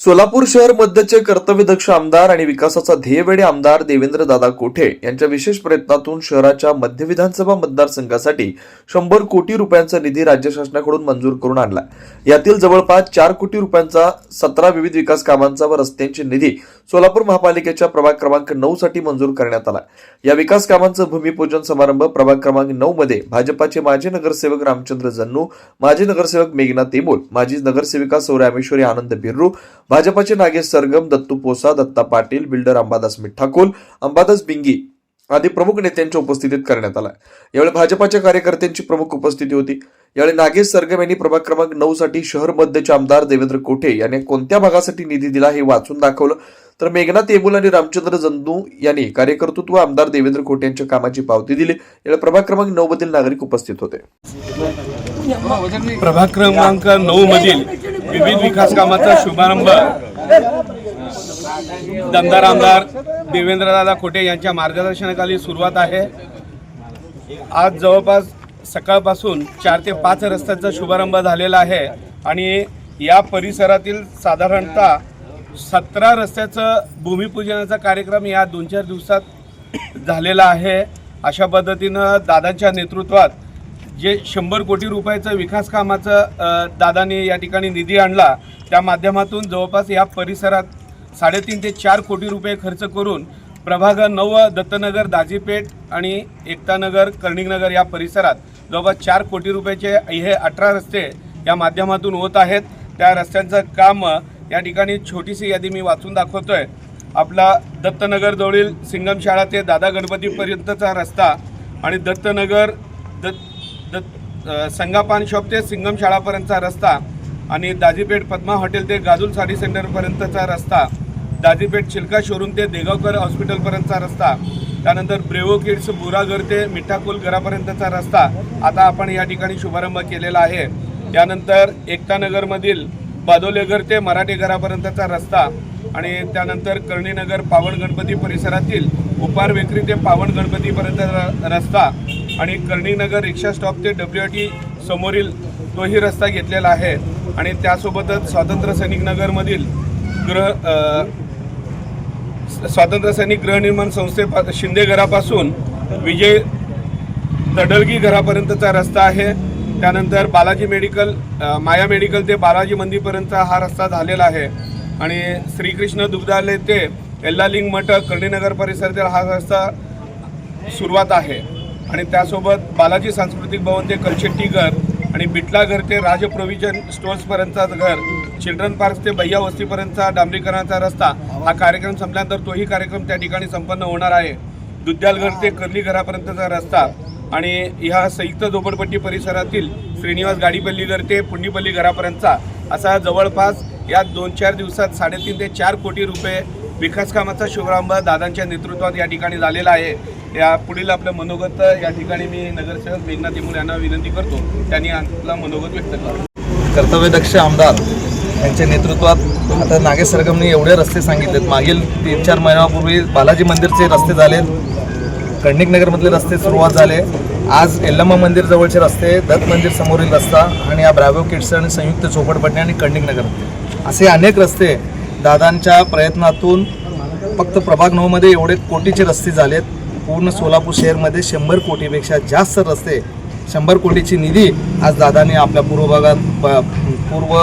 सोलापूर शहर मध्यचे कर्तव्यदक्ष आमदार आणि विकासाचा ध्येयवेडे आमदार देवेंद्र दादा कोठे यांच्या विशेष प्रयत्नातून शहराच्या मध्य विधानसभा मतदारसंघासाठी शंभर कोटी रुपयांचा निधी राज्य शासनाकडून मंजूर करून आणला यातील जवळपास चार कोटी रुपयांचा सतरा विविध विकास कामांचा व रस्त्यांचे निधी सोलापूर महापालिकेच्या प्रभाग क्रमांक नऊ साठी मंजूर करण्यात आला या विकास कामांचं भूमिपूजन समारंभ प्रभाग क्रमांक नऊ मध्ये भाजपाचे माजी नगरसेवक रामचंद्र जन्नू माजी नगरसेवक मेघना तेमोल माजी नगरसेविका सौरामेश्वरी आनंद बिर्रू भाजपाचे नागेश सरगम दत्तू पोसा दत्ता पाटील बिल्डर अंबादास मिठाकुल अंबादास बिंगी आदी प्रमुख नेत्यांच्या उपस्थितीत करण्यात आला यावेळी भाजपाच्या कार्यकर्त्यांची प्रमुख उपस्थिती होती. यावेळी नागेश सरगम यांनी प्रभाग क्रमांक नऊ साठी शहर मध्यचे आमदार देवेंद्र कोठे यांनी कोणत्या भागासाठी निधी दिला हे वाचून दाखवलं. तर मेघनाथ तेबुल आणि रामचंद्र जंदू यांनी कार्यकर्तृत्व आमदार देवेंद्र कोठे यांच्या कामाची पावती दिली. यावेळी प्रभाग क्रमांक नऊ मधील नागरिक उपस्थित होते. प्रभाग क्रमांक नऊ मधील विविध विकास कामाचा शुभारंभ दमदार आमदार देवेंद्रदादा खोटे यांच्या मार्गदर्शनाखाली सुरुवात आहे. आज जवळपास सकाळपासून चार ते पाच रस्त्याचा शुभारंभ झालेला आहे आणि या परिसरातील साधारणतः सतरा रस्त्याचं भूमिपूजनाचा कार्यक्रम या दोन चार दिवसात झालेला आहे. अशा पद्धतीनं दादांच्या नेतृत्वात जे शंभर कोटी रुपयाचं विकास कामाचं दादाने दादांनी या ठिकाणी निधी आणला त्या माध्यमातून जवळपास या परिसरात साडेतीन ते चार कोटी रुपये खर्च करून प्रभाग नव दत्तनगर दाजीपेठ आणि एकतानगर कर्णिकनगर या परिसरात जवळपास चार कोटी रुपयाचे हे अठरा रस्ते या माध्यमातून होत आहेत. त्या रस्त्यांचं काम या ठिकाणी छोटीशी यादी मी वाचून दाखवतोय. आपला दत्तनगरजवळील सिंगम शाळा ते दादा गणपतीपर्यंतचा रस्ता आणि दत्तनगर दत्त दत्त संगापान शॉप ते सिंगम शाळापर्यंतचा रस्ता आणि दाजीपेठ पद्मा हॉटेल ते गाजूल साडी सेंटरपर्यंतचा रस्ता दाजीपेठ चिल्का शोरूम ते देगावकर हॉस्पिटलपर्यंतचा रस्ता त्यानंतर ब्रेवो किड्स बुरागर ते मिठाकुल घरापर्यंतचा रस्ता आता आपण या ठिकाणी शुभारंभ केलेला आहे. त्यानंतर एकतानगरमधील बादोलेगर ते मराठी घरापर्यंतचा रस्ता आणि त्यानंतर कर्णीनगर पावन गणपती परिसरातील उपार विक्री ते पावन गणपतीपर्यंत र- रस्ता. आणि कर्णिकनगर रिक्षा स्टॉप ते डब्ल्यू टी समोरील तोही रस्ता घेतलेला आहे. आणि त्यासोबतच स्वातंत्र्य सैनिक नगरमधील गृह स्वातंत्र्य सैनिक गृहनिर्माण संस्थेपा शिंदे घरापासून विजय तडलगी घरापर्यंतचा रस्ता आहे. त्यानंतर बालाजी मेडिकल माया मेडिकल ते बालाजी मंदिरपर्यंतचा हा रस्ता झालेला आहे. आणि श्रीकृष्ण दुग्धालय ते एल्लालिंग मठ कर्णीनगर परिसरातील हा रस्ता सुरुवात आहे. आणि त्यासोबत बालाजी सांस्कृतिक भवन ते कलशेट्टीघर आणि बिटला घर ते राज प्रोव्हिजन स्टोअर्सपर्यंतचा घर चिल्ड्रन पार्क ते भैया वस्तीपर्यंतचा डांबरीकरणाचा रस्ता हा कार्यक्रम संपल्यानंतर तोही कार्यक्रम त्या ठिकाणी संपन्न होणार आहे. दुद्यालघर ते कर्ली घरापर्यंतचा रस्ता आणि ह्या संयुक्त झोपडपट्टी परिसरातील श्रीनिवास गाडीपल्लीघर ते पुंडीपल्ली घरापर्यंतचा असा जवळपास या दोन चार दिवसात साडेतीन ते चार कोटी रुपये विकासकामाचा शुभारंभ दादांच्या नेतृत्वात या ठिकाणी झालेला आहे. या पुढील आपलं मनोगत या ठिकाणी मी नगरसेवक मेघनाथ तिमूल यांना विनंती करतो. त्यांनी आपला मनोगत व्यक्त करा कर्तव्यदक्ष आमदार यांच्या नेतृत्वात आता नागेश सरगमने एवढे रस्ते सांगितलेत. मागील तीन चार महिन्यापूर्वी बालाजी मंदिरचे रस्ते झाले. कर्णिक रस्ते सुरुवात झाले. आज एल्लम्मा मंदिर जवळचे रस्ते दत्त मंदिर समोरील रस्ता आणि या ब्रॅव्हो किड्स आणि संयुक्त चोपडपट्टी आणि कंडिकनगर असे अनेक रस्ते दादांच्या प्रयत्नातून फक्त प्रभाग नऊमध्ये एवढे कोटीचे रस्ते झालेत. पूर्ण सोलापूर शहरमध्ये शंभर कोटीपेक्षा जास्त रस्ते शंभर कोटीची निधी आज दादाने आपल्या पूर्व भागात पूर्व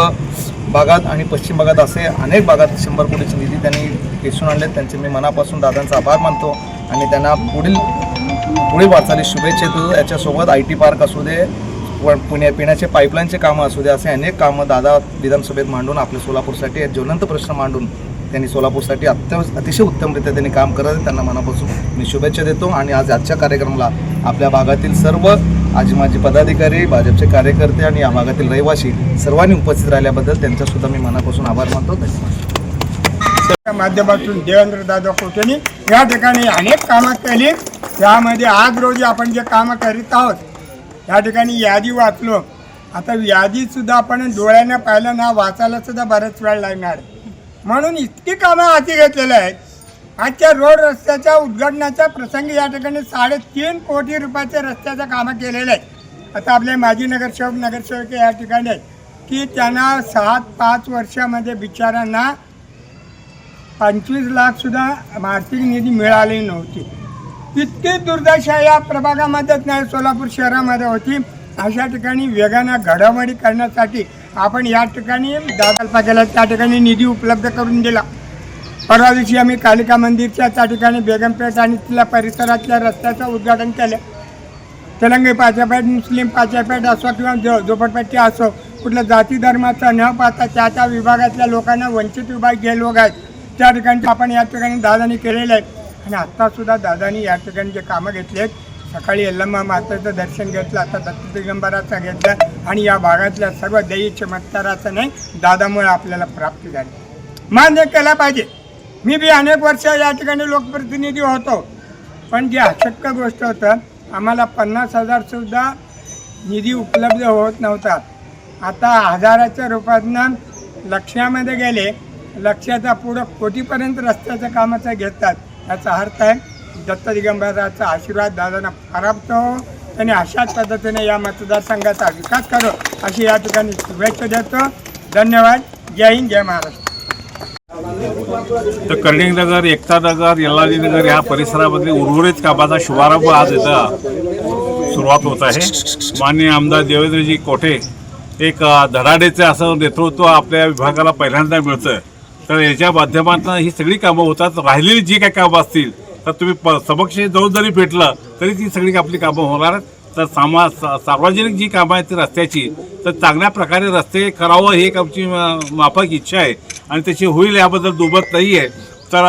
भागात आणि पश्चिम भागात असे अनेक भागात शंभर कोटीची निधी त्यांनी दिसून आणले. त्यांचे मी मनापासून दादांचा आभार मानतो आणि त्यांना पुढील पुढील वाटचाली शुभेच्छा देतो. याच्यासोबत आय टी पार्क असू दे व पुण्या पिण्याचे पाईपलाईनचे कामं असू दे असे अनेक कामं दादा विधानसभेत मांडून आपल्या सोलापूरसाठी ज्वलंत प्रश्न मांडून त्यांनी सोलापूरसाठी अत्य अतिशय उत्तमरित्या त्यांनी काम करत आहे त्यांना मनापासून मी शुभेच्छा देतो आणि आज आजच्या कार्यक्रमाला आपल्या भागातील सर्व आजी माजी पदाधिकारी भाजपचे कार्यकर्ते आणि या भागातील रहिवासी सर्वांनी उपस्थित राहिल्याबद्दल त्यांचासुद्धा मी मनापासून आभार मानतो. धन्यवाद. माध्यमातून देवेंद्र दादा कोटेनी या ठिकाणी अनेक कामं केली. त्यामध्ये आज रोजी आपण जे कामं करीत आहोत या ठिकाणी यादी वाचलो. आता यादीसुद्धा आपण डोळ्यानं पाहिलं ना वाचायलासुद्धा बऱ्याच बराच वेळ लागणार. म्हणून इतकी कामं हाती घेतलेली आहेत. आजच्या रोड रस्त्याच्या उद्घाटनाच्या प्रसंगी या ठिकाणी साडेतीन कोटी रुपयाचे रस्त्याचं कामं केलेले आहेत. आता आपले माजी नगरसेवक नगरसेवक या ठिकाणी आहेत की त्यांना सात पाच वर्षामध्ये बिचारांना पंचवीस लाखसुद्धा आर्थिक निधी मिळाली नव्हती. इतकी दुर्दशा या प्रभागामध्येच नाही सोलापूर शहरामध्ये होती. अशा ठिकाणी वेगानं घडामोडी करण्यासाठी आपण या ठिकाणी दाखल केला त्या ठिकाणी निधी उपलब्ध करून दिला. परवा दिवशी आम्ही कालिका मंदिरच्या त्या ठिकाणी बेगमपेठ आणि तिथल्या परिसरातल्या रस्त्याचं उद्घाटन केलं. तेलंगी पाचापेठ मुस्लिम पाचापेठ असो किंवा जो झोपडपट्टी असो कुठल्या जाती धर्माचा न पाहता त्या त्या विभागातल्या लोकांना वंचित विभाग जे लोक आहेत. त्या ठिकाणी आपण या ठिकाणी दादानी केलेलं आहे आणि आत्तासुद्धा दादानी या ठिकाणी जे कामं घेतली आहेत सकाळी यल्लम्मा मातेचं दर्शन घेतलं आता दत्त दिगंबराचं घेतलं आणि या भागातल्या सर्व दैवी चमत्काराचं नाही दादामुळे आपल्याला प्राप्त झाली. मान्य केला पाहिजे. मी बी अनेक वर्ष या ठिकाणी लोकप्रतिनिधी होतो. पण जी अशक्य गोष्ट होतं आम्हाला पन्नास हजारसुद्धा निधी उपलब्ध होत नव्हता. आता हजाराच्या रूपातनं लक्षामध्ये गेले लक्षाचा पुढं कोटीपर्यंत रस्त्याच्या कामाचं घेतात याचा अर्थ आहे दत्त दिगंबराचा आशीर्वाद दादांना प्राप्त हो. त्यांनी अशाच पद्धतीने या मतदारसंघाचा विकास करो अशी या ठिकाणी शुभेच्छा देतो. धन्यवाद. जय हिंद जय महाराष्ट्र. तर कर्णिक नगर एकता नगर यल्लाजी नगर या परिसरामध्ये उर्वरित कामाचा शुभारंभ आज इथं सुरुवात होत आहे. माननीय आमदार देवेंद्रजी कोठे एक धडाडेचं असं नेतृत्व आपल्या विभागाला पहिल्यांदा मिळतं तर याच्या माध्यमातून ही सगळी कामं होतात. राहिलेली जी काही कामं असतील तर तुम्ही प समक्ष जाऊन जरी भेटलं तरी ती सगळी आपली कामं होणार तर सामा सार्वजनिक जी कामं आहेत ती रस्त्याची तर चांगल्या प्रकारे रस्ते करावं ही एक आमची माफक इच्छा आहे. आणि त्याची होईल याबद्दल दुबत नाही आहे तर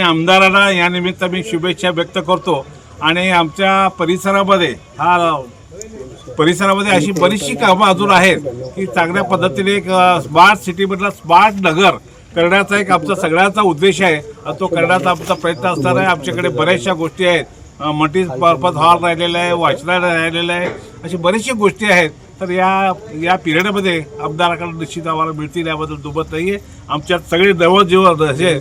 आमदारांना यानिमित्त मी शुभेच्छा व्यक्त करतो. आणि आमच्या परिसरामध्ये हा परिसरामध्ये अशी बरीचशी कामं अजून आहेत की चांगल्या पद्धतीने एक स्मार्ट सिटीमधला स्मार्ट नगर करण्याचा एक आमचा सगळ्यांचा उद्देश आहे. तो करण्याचा आमचा प्रयत्न असणार आहे. आमच्याकडे बऱ्याचशा गोष्टी आहेत. मल्टी पर्पज हॉल राहिलेला आहे वाचनालय राहिलेलं आहे. अशी बरीचशी गोष्टी आहेत. तर या या पिरियडमध्ये आमदाराकडे निश्चित आम्हाला मिळतील. याबद्दल दुबत नाही आहे आमच्यात सगळे नवजीवन असे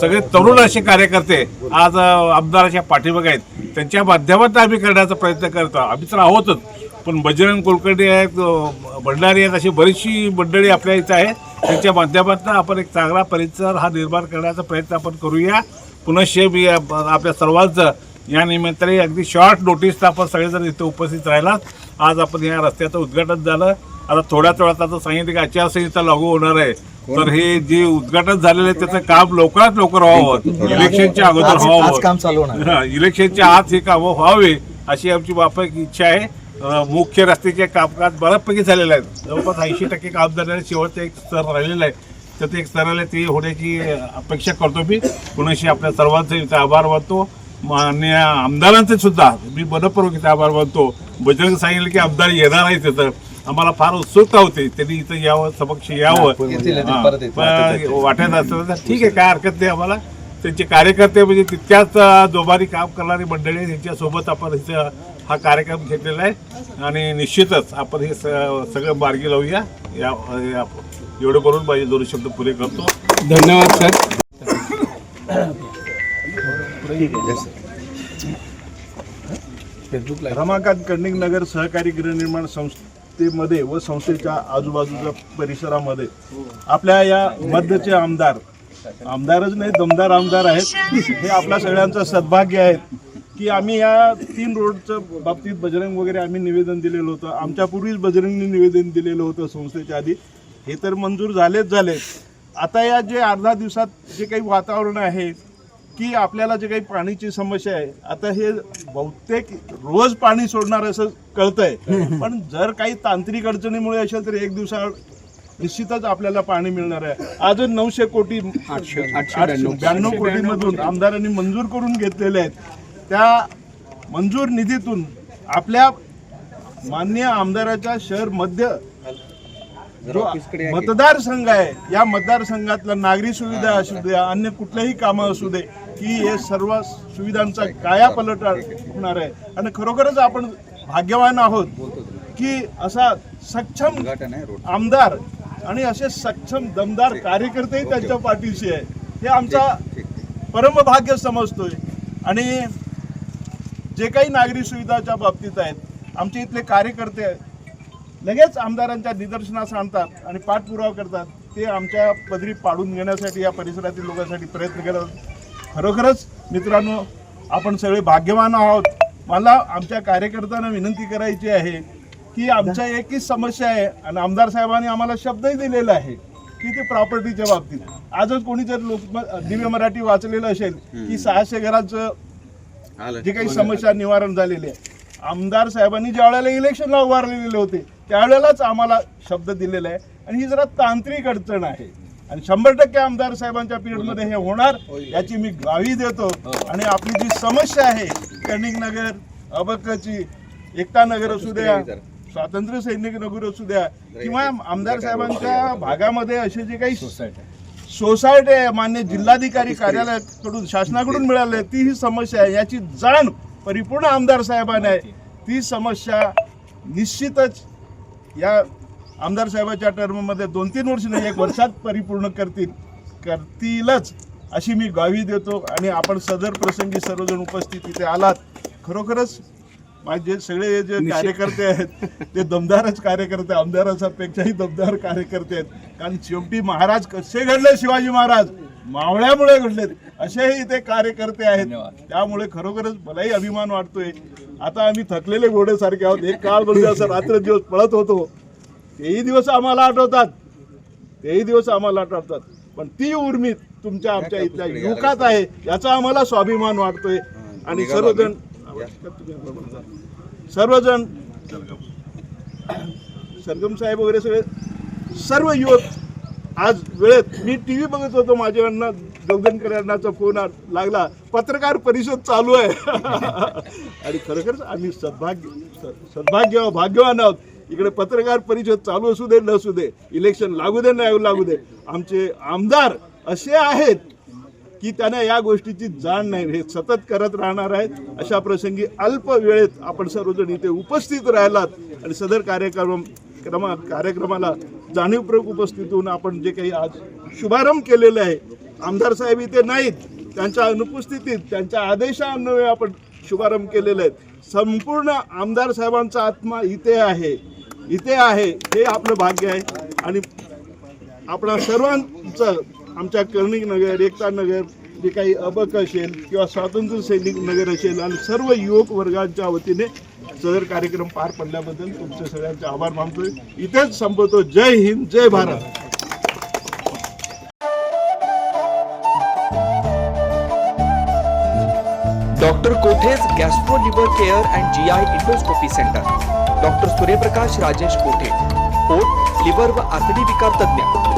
सगळे तरुण असे कार्यकर्ते आज आमदाराच्या पाठीमागे आहेत. त्यांच्या माध्यमातून आम्ही करण्याचा प्रयत्न करतो. आम्ही तर आहोतच. पण बजरंग कुलकर्णी आहेत भंडारी आहेत अशी बरीचशी मंडळी आपल्या इथं आहे त्यांच्या माध्यमातून आपण एक चांगला परिसर हा निर्माण करण्याचा प्रयत्न आपण करूया. पुनश्च मी आप- आपल्या सर्वांचं या निमित्ताने अगदी शॉर्ट नोटीसला आपण सगळेजण इथे उपस्थित राहिलात. आज आपण या रस्त्याचं उद्घाटन झालं. आता थोड्याच वेळात आता सांगितलं की आचारसंहिता लागू होणार आहे. तर हे जे उद्घाटन झालेलं आहे त्याचं काम लवकरात लवकर व्हावं. इलेक्शनच्या अगोदर आज आज व्हावं काम चालू होणार. इलेक्शनच्या आत हे कामं व्हावे अशी आमची वापक इच्छा आहे. मुख्य रस्त्याचे कामकाज बऱ्यापैकी झालेले आहेत जवळपास ऐंशी टक्के काम झालेलं शेवटचं एक स्तर राहिलेलं आहे तर ते एक स्तराला ते होण्याची अपेक्षा करतो मी. पुन्हा आपल्या सर्वांचे इथे आभार मानतो. मान्य आमदारांचे सुद्धा मी मनपूर्वक इथे आभार मानतो. बजरंग सांगितलं की आमदार येणार आहे तिथं आम्हाला फार उत्सुकता होती. त्यांनी इथं यावं समक्ष यावं. वाटत असतं तर ठीक आहे काय हरकत नाही आम्हाला. त्यांचे कार्यकर्ते म्हणजे तितक्याच जोबारी जोमारी काम करणारी मंडळी त्यांच्यासोबत आपण इथं हा कार्यक्रम घेतलेला आहे. आणि निश्चितच आपण हे स- सगळं मार्गी लावूया. या या- एवढं करून माझे दोन शब्द पुरे करतो. धन्यवाद सर. रमाकांत कर्णिक नगर सहकारी गृहनिर्माण संस्थेमध्ये व संस्थेच्या आजूबाजूच्या परिसरामध्ये आपल्या या मध्यचे आमदार आमदारच नाही दमदार आमदार आहेत. हे आपल्या सगळ्यांचं सद्भाग्य आहे की आम्ही या तीन रोडचं बाबतीत बजरंग वगैरे आम्ही निवेदन दिलेलं होतं. आमच्या पूर्वीच बजरंगने निवेदन दिलेलं होतं संस्थेच्या आधी. हे तर मंजूर झालेच झाले. आता या जे अर्धा दिवसात जे काही वातावरण आहे की आपल्याला जे काही पाणीची समस्या आहे आता हे बहुतेक रोज पाणी सोडणार असं कळतंय. पण जर काही तांत्रिक अडचणीमुळे असेल तर एक दिवसा निश्चितच आपल्याला पाणी मिळणार आहे. आज नऊशे कोटी ब्याण्णव कोटीमधून आमदारांनी मंजूर करून घेतलेले आहेत. त्या मंजूर निधीतून आपल्या मान्य आमदाराच्या शहर मध्य जो मतदारसंघ आहे या मतदारसंघातला नागरी सुविधा असू द्या अन्य कुठल्याही कामं असू दे की हे सर्व सुविधांचा कायापलट होणार आहे. आणि खरोखरच आपण भाग्यवान आहोत की असा सक्षम आमदार आणि असे सक्षम दमदार कार्यकर्तेही त्यांच्या पाठीशी आहे. हे आमचा परमभाग्य समजतोय. आणि जे काही नागरी सुविधाच्या बाबतीत आहेत आमचे इथले कार्यकर्ते लगेच आमदारांच्या निदर्शनास आणतात आणि पाठपुरावा करतात. ते आमच्या पदरी पाडून घेण्यासाठी या परिसरातील लोकांसाठी प्रयत्न करतात. खरोखरच मित्रांनो आपण सगळे भाग्यवान आहोत. मला आमच्या कार्यकर्त्यांना विनंती करायची आहे की आमच्या एकच समस्या आहे. आणि आमदार साहेबांनी आम्हाला शब्दही दिलेला आहे की ते प्रॉपर्टीच्या बाबतीत. आजच कोणी जर लोक दिव्य मराठी वाचलेलं असेल की सहाशे घरांचं जे काही समस्या निवारण झालेली आहे. आमदार साहेबांनी ज्या वेळेला इलेक्शनला उभारलेले होते त्यावेळेलाच आम्हाला शब्द दिलेला आहे. आणि ही जरा तांत्रिक अडचण आहे. आणि शंभर टक्के आमदार साहेबांच्या पिरियडमध्ये हे होणार याची मी ग्वाही देतो. आणि आपली जी समस्या आहे कर्णिक नगर अबकची एकता नगर असू द्या स्वातंत्र्य सैनिक नगर असू द्या किंवा आमदार साहेबांच्या भागामध्ये असे जे काही सोसायटी. आहे मान्य जिल्हाधिकारी कार्यालयाकडून शासनाकडून मिळाले ती ही समस्या आहे. याची जाण परिपूर्ण आमदार साहेबांना आहे. ती समस्या निश्चितच या आमदार साहेबाच्या टर्ममध्ये दोन तीन वर्ष नाही एक वर्षात परिपूर्ण करतील करतीलच अशी मी ग्वाही देतो. आणि आपण सदर प्रसंगी सर्वजण उपस्थित इथे आलात. खरोखरच माझे सगळे जे कार्यकर्ते आहेत ते दमदारच कार्यकर्ते आमदाराच्या पेक्षाही दमदार कार्यकर्ते आहेत. कारण शेवटी महाराज कसे घडले शिवाजी महाराज? मावळ्यामुळे घडलेत असेही इथे कार्यकर्ते आहेत. त्यामुळे खरोखरच मलाही अभिमान वाटतोय. आता आम्ही थकलेले घोडेसारखे आहोत. एक काळ म्हणजे असं रात्र दिवस पळत होतो. तेही दिवस आम्हाला आठवतात. तेही दिवस आम्हाला आठवतात. पण ती उर्मी तुमच्या आमच्या इथल्या युवकात आहे याचा आम्हाला स्वाभिमान वाटतोय. आणि सर्वजण सर्वजण सरगम साहेब वगैरे सगळे सर्व युवक आज वेळेत मी टी व्ही बघत होतो माझ्या अण्णा जगदनकर अण्णाचा फोन लागला. पत्रकार परिषद चालू आहे. आणि खरोखरच आम्ही सद्भाग्य सद्भाग्य भाग्यवान आहोत. इकडे पत्रकार परिषद चालू असू दे नसू दे इलेक्शन लागू दे नाही लागू दे आमचे आमदार असे आहेत की त्यांना या गोष्टीची जाण नाही हे सतत करत राहणार आहेत. अशा प्रसंगी अल्प वेळेत आपण सर्वजण इथे उपस्थित राहिलात आणि सदर कार्यक्रम क्रमा कार्यक्रमाला जाणीवपूर्वक उपस्थित होऊन आपण जे काही आज शुभारंभ केलेला आहे आमदार साहेब इथे नाहीत. त्यांच्या अनुपस्थितीत त्यांच्या आदेशान्वये आपण शुभारंभ केलेले आहेत संपूर्ण आमदार साहेबांचा आत्मा इथे आहे. इथे आहे हे आपलं भाग्य आहे. आणि आपणा सर्वांचं आमच्या कर्णिक नगर एकता नगर जे काही अबक असेल किंवा स्वातंत्र्य सैनिक नगर असेल आणि सर्व युवक वर्गांच्या वतीने सदर कार्यक्रम पार पडल्याबद्दल तुमचे सगळ्यांचे आभार मानतोय. इथेच संपवतो. जय हिंद जय Bharat. Doctor Kothe's gastro liver care and G I endoscopy centre. Doctor Suryaprakash Rajesh Kothe. पोट लिव्हर व आतडी विकार तज्ज्ञ.